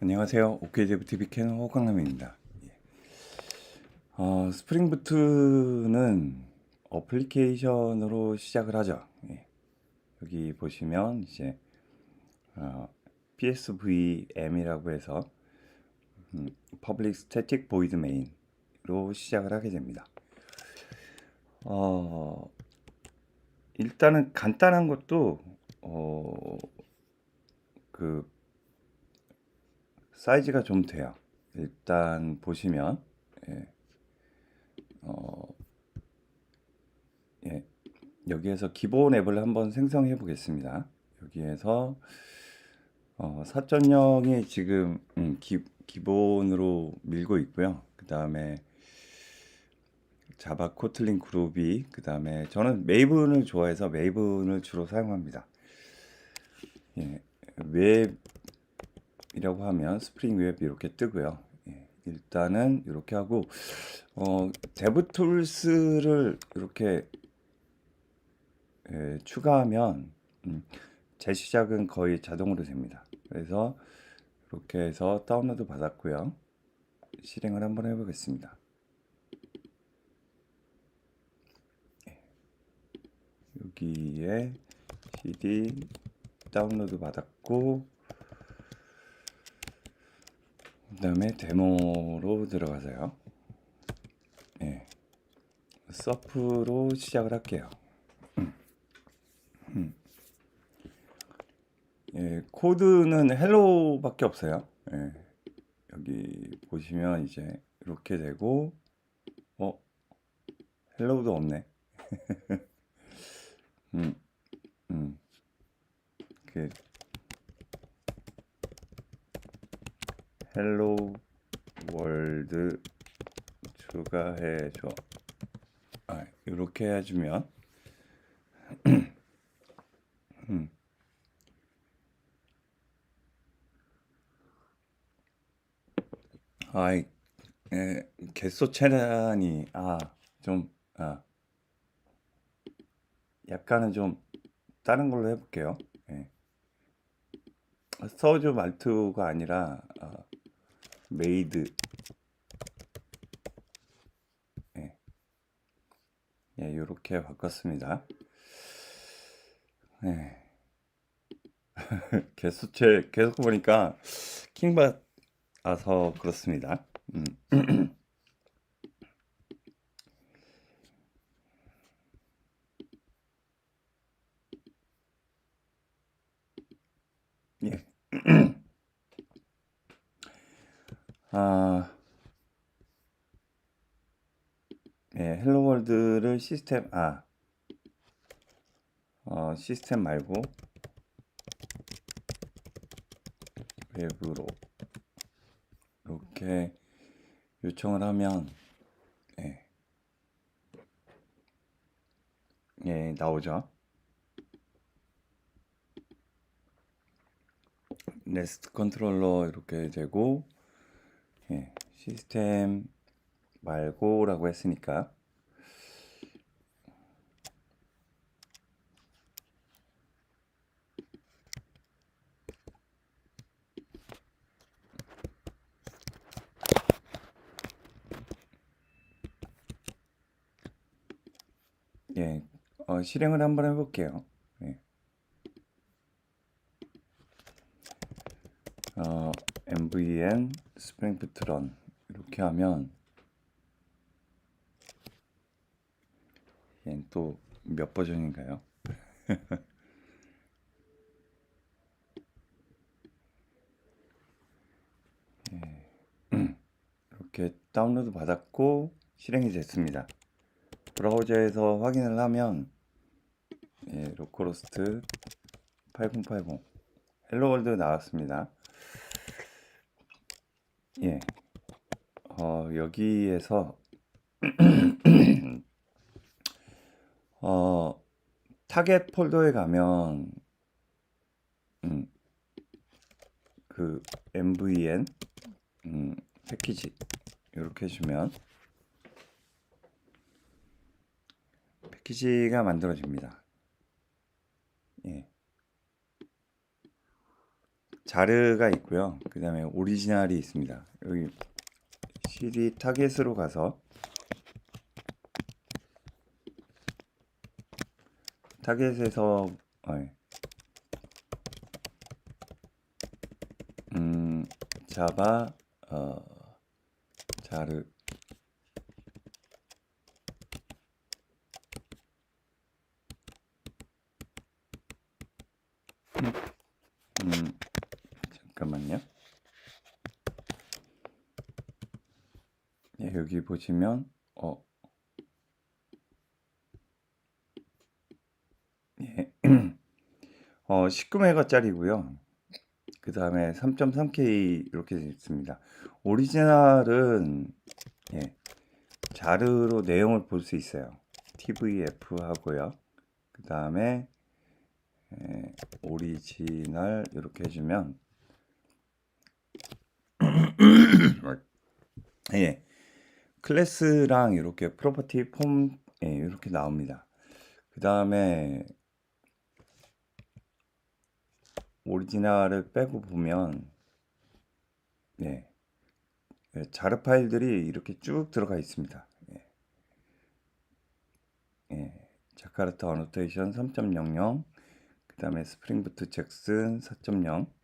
안녕하세요. 오케이데브 TV 캐논 호강남입니다. 예. 어, 스프링부트는 어플리케이션으로 시작을 하죠. 예. 여기 보시면 이제 어, PSVM이라고 해서 음, Public Static Void Main으로 시작을 하게 됩니다. 어, 일단은 간단한 것도 어, 그 사이즈가 좀 돼요. 일단 보시면 예. 어, 예. 여기에서 기본 앱을 한번 생성해 보겠습니다. 여기에서 어, 4.0이 지금 음, 기, 기본으로 밀고 있고요. 그 다음에 자바 코틀린 그룹이 그 다음에 저는 메이븐을 좋아해서 메이븐을 주로 사용합니다. 예, 웹 이라고 하면 스프링 웹 이렇게 뜨고요. 예, 일단은 이렇게 하고 어, 데브 툴스를 이렇게 예, 추가하면 음, 재시작은 거의 자동으로 됩니다. 그래서 이렇게 해서 다운로드 받았고요. 실행을 한번 해보겠습니다. 여기에 CD 다운로드 받았고 그 다음에 데모로 들어가서요. 예. 서프로 시작을 할게요. 음. 음. 예, 코드는 헬로밖에 없어요. 예. 여기 보시면 이제 이렇게 되고 어 헬로도 없네. 음, 음. 그 헬로 월드 추가해줘. 아, 이렇게 해주면 음. 아이, 에, 개수 체란이 아, 좀 아, 약간은 좀 다른 걸로 해볼게요. 예. 서주 말투가 아니라 어, 메이드. 예. 예, 요렇게 바꿨습니다. 예. 개수체 계속 보니까 킹받아서 그렇습니다. 음. 예. 아, 예, 헬로 월드를 시스템, 아, 어, 시스템 말고 웹으로 이렇게 요청을 하면, 예, 예, 나오죠. 네스트 컨트롤러 이렇게 되고 예, 시스템 말고라고 했으니까 예, 어, 실행을 한번 해볼게요. 예. 어, mvn 스프링프트 런 이렇게 하면 얘는 또 몇 버전인가요? 예. 이렇게 다운로드 받았고 실행이 됐습니다. 브라우저에서 확인을 하면 예, 로컬호스트 8080 헬로월드 나왔습니다. 예. 어, 여기에서 어, 타겟 폴더에 가면 음, 그 mvn 음, 패키지 이렇게 해주면 패키지가 만들어집니다. 예. 자르가 있고요. 그 다음에 오리지널이 있습니다. 여기 CD 타겟으로 가서 타겟에서 어, 예. 음, 자바 어, 자르 음, 잠깐만요. 예, 여기 보시면 어, 예, 어, 19메가짜리고요. 그 다음에 3.3K 이렇게 있습니다. 오리지널은 예, 자르로 내용을 볼 수 있어요. TVF 하고요. 그 다음에 예, 오리지널 이렇게 해주면 예, 클래스랑 이렇게 프로퍼티 폼 예, 이렇게 나옵니다. 그 다음에 오리지널을 빼고 보면 예, 예, 자르 파일들이 이렇게 쭉 들어가 있습니다. 예, 예, 자카르타 어노테이션 3.00, 그 다음에 스프링부트 잭슨 4.0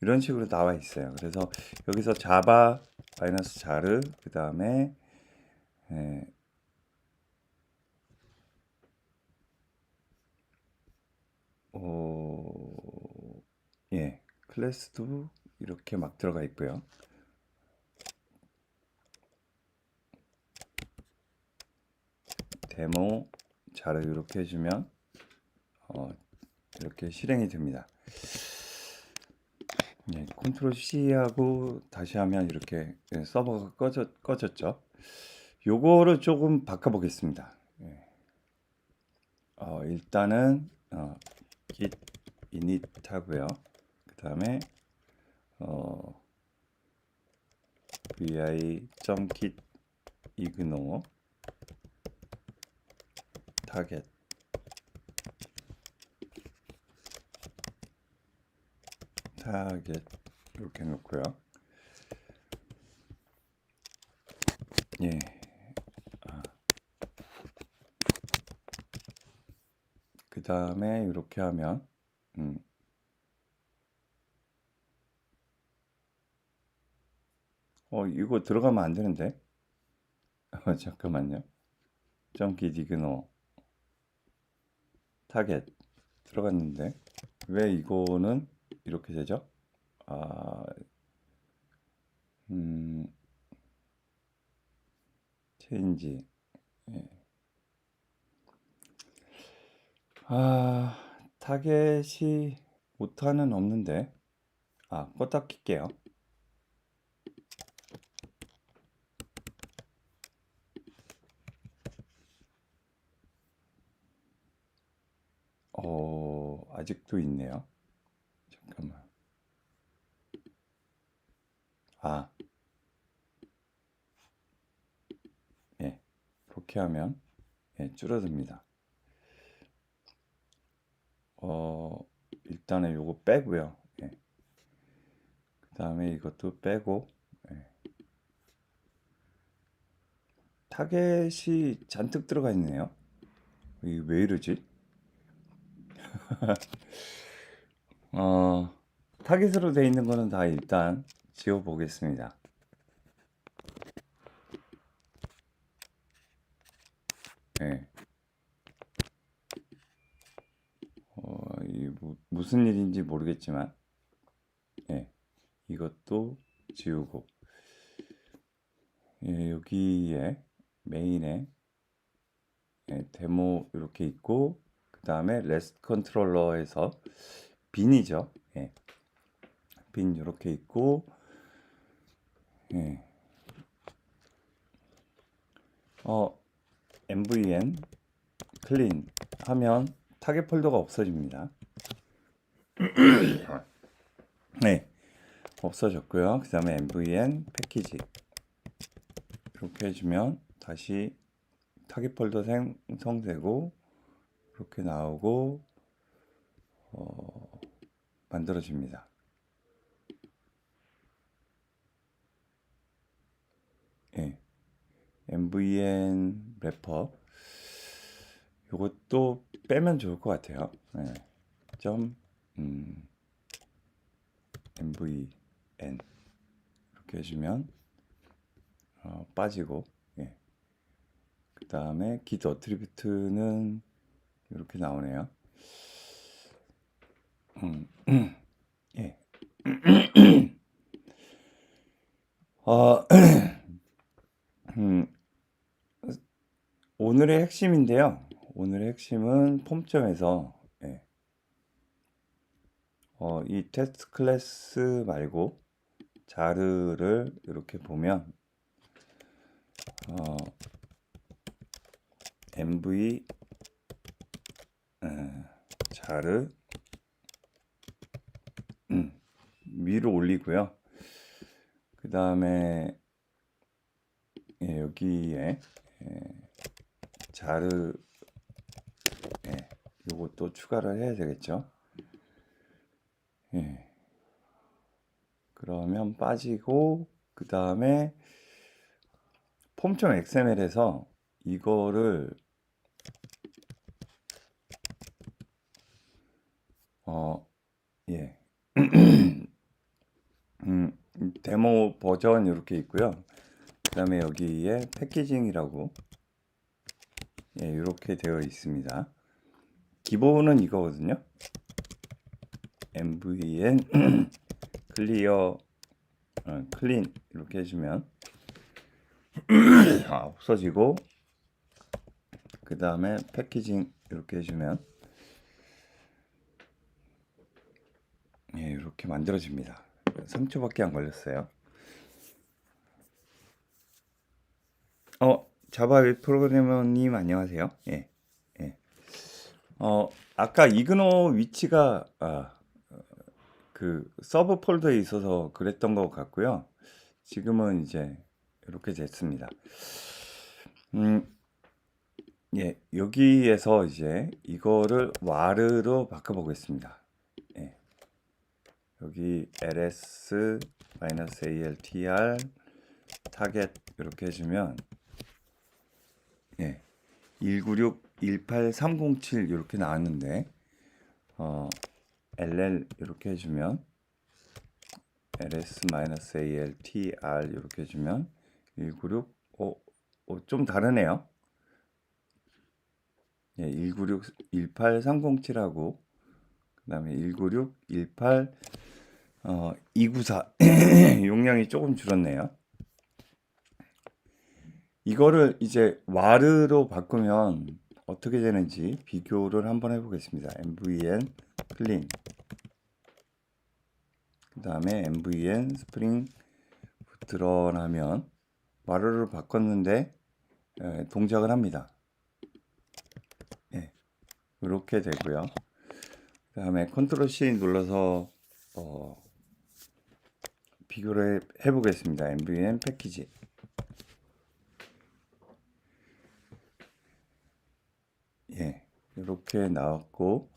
이런 식으로 나와 있어요. 그래서 여기서 자바 마이너스 자르 그 다음에 예, 어, 예, 클래스도 이렇게 막 들어가 있고요. 데모 자르 이렇게 해주면 어, 이렇게 실행이 됩니다. 예, 컨트롤 C 하고 다시 하면 이렇게 예, 서버가 꺼졌, 꺼졌죠. 요거를 조금 바꿔보겠습니다. 예. 어, 일단은 어, git init 하고요. 그 다음에 어, vi.git ignore target 타겟 이렇게 놓고요. 예. 아. 그 다음에 이렇게 하면 음. 어 이거 들어가면 안 되는데. 어, 잠깐만요. 점기 디그노 타겟 들어갔는데 왜 이거는 이렇게 되죠? 아, 음, 체인지. 예. 아, 타겟이 오타는 없는데. 아, 껐다 킬게요. 어, 아직도 있네요. 잠깐만. 아, 예, 이렇게 하면 예, 줄어듭니다. 어, 일단은 요거 빼고요. 예. 그 다음에 이것도 빼고 예. 타겟이 잔뜩 들어가 있네요. 이게 왜 이러지? 어, 타깃으로 되어 있는 거는 다 일단 지워 보겠습니다. 네. 어, 이 무, 무슨 일인지 모르겠지만, 예, 이것도 지우고, 예, 여기에 메인에 예, 데모 이렇게 있고, 그 다음에 레스트 컨트롤러에서 빈이죠. 예. 빈 이렇게 있고, 예. 어, mvn 클린 하면 타겟 폴더가 없어집니다. 네, 없어졌고요. 그 다음에 mvn 패키지 이렇게 해주면 다시 타겟 폴더 생성되고 이렇게 나오고 어, 만들어집니다. 예. MVN 래퍼 이것도 빼면 좋을 것 같아요. 예. 점 음, MVN 이렇게 해주면 어, 빠지고 예. 그 다음에 기드 어트리뷰트는 이렇게 나오네요. 음, 예. 어, 음, 오늘의 핵심인데요. 오늘의 핵심은 폼점에서 예. 어, 이 테스트 클래스 말고 자르를 이렇게 보면 어, mv 에, 자르 음, 위로 올리고요. 그 다음에 예, 여기에 예, 자르 예, 요것도 추가를 해야 되겠죠. 예. 그러면 빠지고 그 다음에 폼.xml에서 이거를 어, 예. 음, 데모 버전 이렇게 있고요. 그 다음에 여기에 패키징이라고 예, 이렇게 되어 있습니다. 기본은 이거거든요. mvn 클리어 어, 클린 이렇게 해주면 아, 없어지고 그 다음에 패키징 이렇게 해주면 예, 이렇게 만들어집니다. 3초밖에 안 걸렸어요. 어, 자바 웹 프로그래머님 안녕하세요. 예, 예. 어, 아까 이그노 위치가 아, 어, 그 서브 폴더에 있어서 그랬던 것 같고요. 지금은 이제 이렇게 됐습니다. 음, 예, 여기에서 이제 이거를 와르로 바꿔보겠습니다. 예. 여기 ls-altr 타겟 이렇게 해주면 예, 196 18307 이렇게 나왔는데 어, ll 이렇게 해주면 ls-altr 이렇게 해주면 196 어, 어, 좀 다르네요. 예, 196 18307하고 그 다음에 196 18 어, 294 용량이 조금 줄었네요. 이거를 이제 와르로 바꾸면 어떻게 되는지 비교를 한번 해보겠습니다. mvn 클린 그 다음에 mvn 스프링 드러나면 와르로 바꿨는데 에, 동작을 합니다. 예, 이렇게 되고요. 그 다음에 컨트롤 C 눌러서 어, 비교를 해, 해보겠습니다. mvn 패키지 예, 이렇게 나왔고,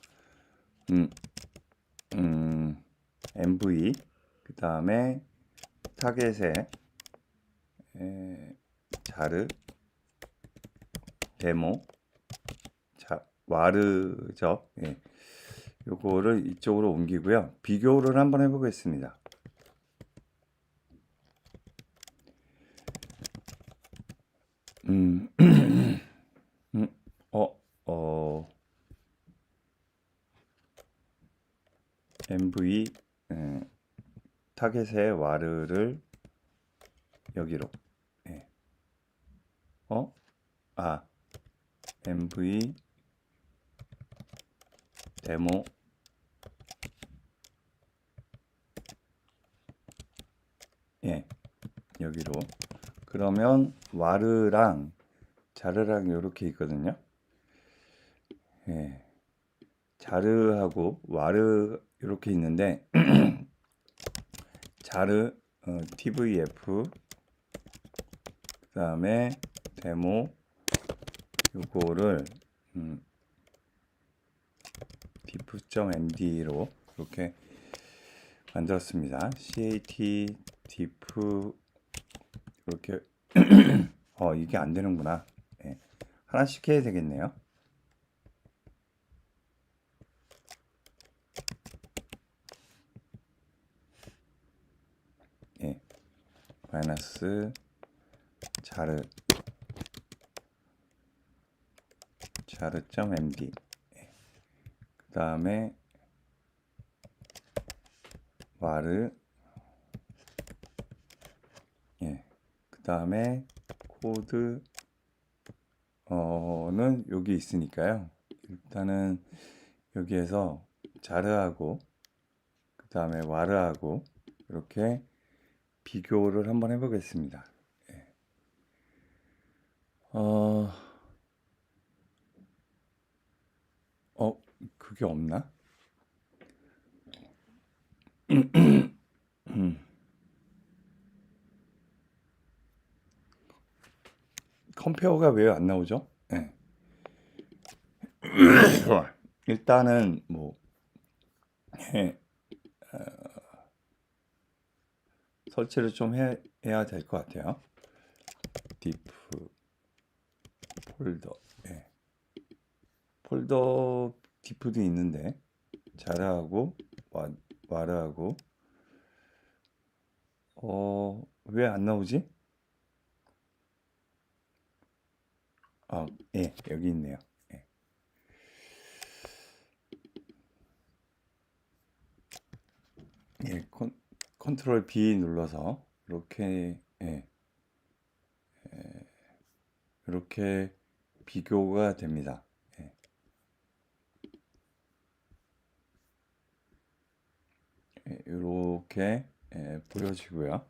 음, 음, MV, 그 다음에 타겟에 에, 자르, 데모, 자, 와르죠. 예, 요거를 이쪽으로 옮기고요. 비교를 한번 해보겠습니다. 음, 음, 어, 어, MV 에, 타겟의 와르를 여기로. 예. 어? 아. MV 데모. 예. 여기로 그러면 와르랑 자르랑 이렇게 있거든요. 예. 자르하고 와르 이렇게 있는데 자르 어, tvf 그다음에 데모 요거를 음, diff.md로 이렇게 만들었습니다. cat diff 이렇게 어, 이게 안 되는구나. 예. 하나씩 해야 되겠네요. 예. 마이너스 자르 자르.md 예. 그 다음에 와르 예. 그 다음에 코드 어는 여기 있으니까요. 일단은 여기에서 자르하고 그 다음에 와르하고 이렇게 비교를 한번 해보겠습니다. 예. 어, 어, 그게 없나? 컴페어가 왜 안 나오죠? 예. 일단은 뭐 예, 어, 설치를 좀 해, 해야 될 것 같아요. 디프 폴더 예. 폴더 디프도 있는데 자르하고 와, 와르하고 어, 왜 안 나오지? 아, 예, 여기 있네요. 예. 예, 컨, 컨트롤 B 눌러서 이렇게 예, 예, 이렇게 비교가 됩니다. 예. 예, 이렇게 예, 보여지고요.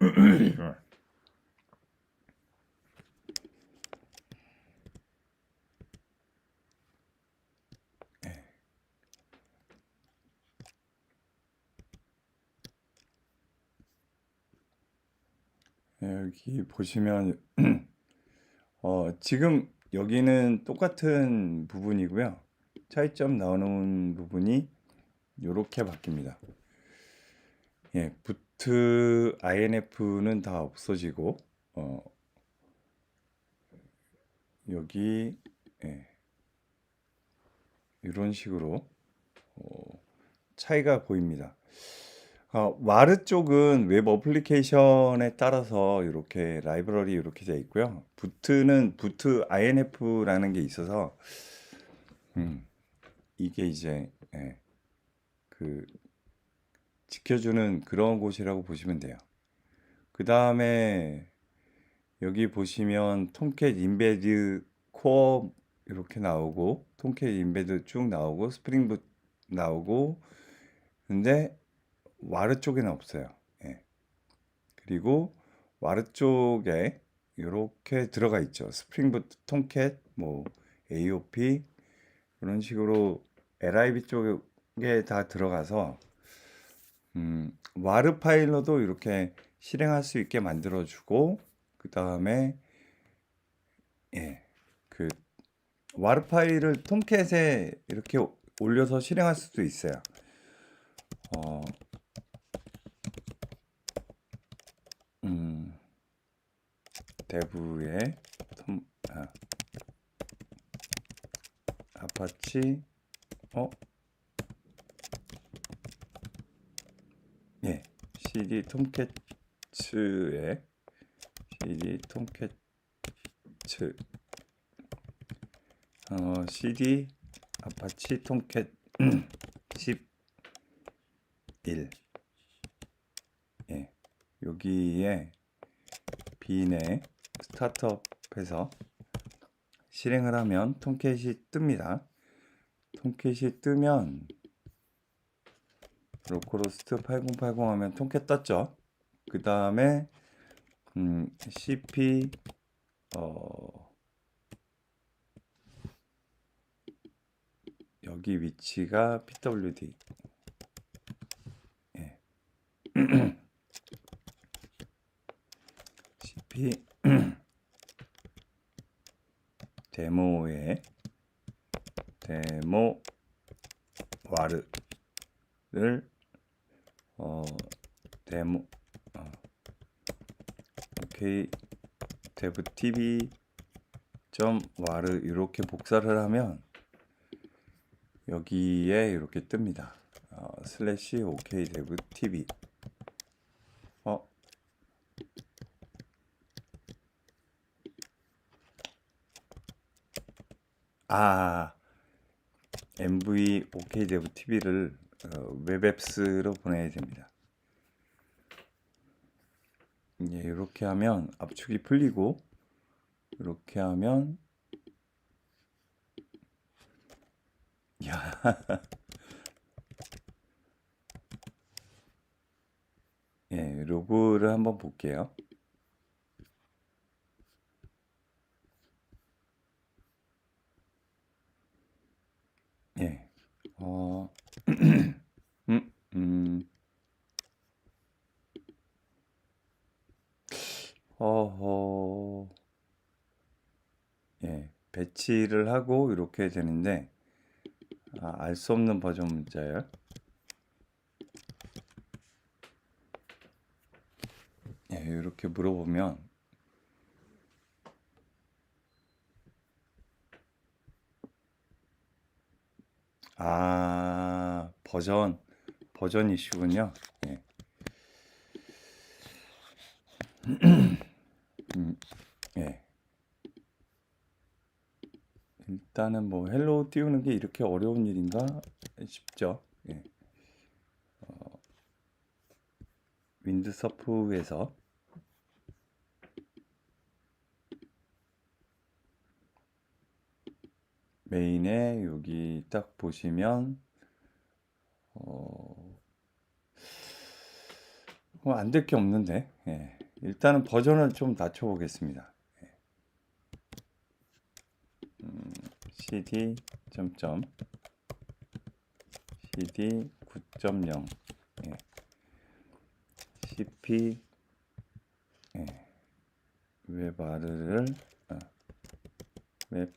여기 보시면 어, 지금 여기는 똑같은 부분이고요. 차이점 나오는 부분이 이렇게 바뀝니다. 예, 부트 INF는 다 없어지고 어, 여기 예, 이런 식으로 어, 차이가 보입니다. 어, 와르 쪽은 웹 어플리케이션에 따라서 이렇게 라이브러리 이렇게 되어 있고요. 부트는 부트 INF라는 게 있어서 음, 이게 이제 예, 그 지켜주는 그런 곳이라고 보시면 돼요. 그 다음에 여기 보시면 톰캣 인베드 코어 이렇게 나오고 톰캣 인베드 쭉 나오고 스프링 붓 나오고 근데 와르 쪽에는 없어요. 예. 그리고 와르 쪽에 이렇게 들어가 있죠. 스프링부트, 톰캣, 뭐 AOP 이런 식으로 LIB 쪽에 다 들어가서 음, 와르 파일러도 이렇게 실행할 수 있게 만들어주고 그 다음에 예, 그 와르 파일을 톰캣에 이렇게 올려서 실행할 수도 있어요. 어, 음, 대부의 톰, 아, 아파치, 어? 예, CD 톰캣츠의 CD 톰캣츠, 어, CD 아파치 톰캣 11 예, 여기에 빈에 스타트업해서 실행을 하면 톰캣이 뜹니다. 톰캣이 뜨면 로컬호스트 8080 하면 톰캣 떴죠. 그 다음에 음, CP 어, 여기 위치가 PWD 예. CP 데모에 데모 와르를 어 데모 어, 오케이 dev tv 점 와르 이렇게 복사를 하면 여기에 이렇게 뜹니다. 어, 슬래시 OK dev tv 어 아, MV OK dev TV를 어, 웹앱스로 보내야 됩니다. 예, 이렇게 하면 압축이 풀리고 이렇게 하면 야 예, 로그를 한번 볼게요. 예, 어, 음, 음, 어허, 예, 배치를 하고 이렇게 되는데, 아, 알 수 없는 버전 문자열. 예, 이렇게 물어보면, 아, 버전, 버전 이슈군요. 예. 음, 예. 일단은 뭐 헬로 띄우는 게 이렇게 어려운 일인가 싶죠. 예. 어, 윈드서프에서 메인에 여기 딱 보시면 어, 뭐 안될 게 없는데 예. 일단은 버전을 좀 낮춰 보겠습니다. cd 점점 cd 9.0 예. cp 예. 웹 아르를 아, 웹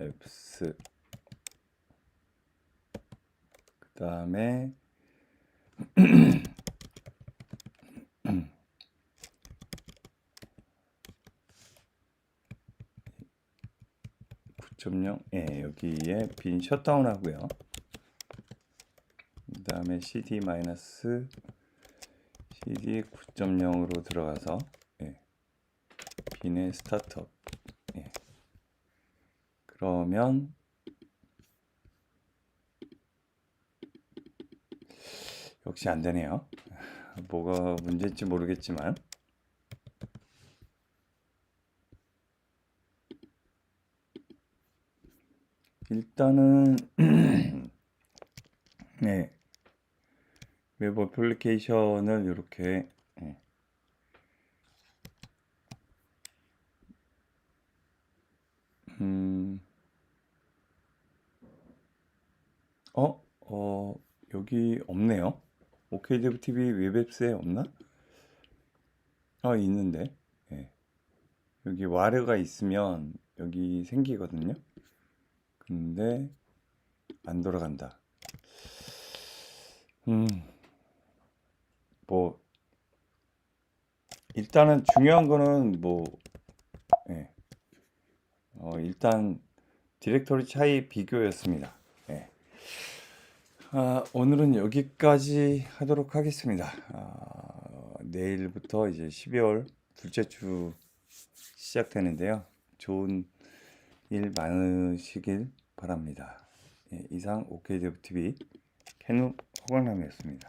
앱스 그 다음에 9.0 예, 여기에 빈 셧다운 하고요. 그 다음에 cd 마이너스 cd 9.0으로 들어가서 예, 빈의 스타트업 예. 그러면 역시 안 되네요. 뭐가 문제인지 모르겠지만 일단은 네 웹 어플리케이션을 이렇게 예. 음, 어, 어, 여기 없네요. OKDev TV 웹앱스에 없나? 아, 있는데. 예. 여기 와르가 있으면 여기 생기거든요. 근데 안 돌아간다. 음, 뭐 일단은 중요한 거는 뭐 예. 어, 일단 디렉토리 차이 비교였습니다. 예. 아, 오늘은 여기까지 하도록 하겠습니다. 아, 내일부터 이제 12월 둘째 주 시작되는데요. 좋은 일 많으시길 바랍니다. 예, 이상 OKDevTV 캐누 허광남이었습니다.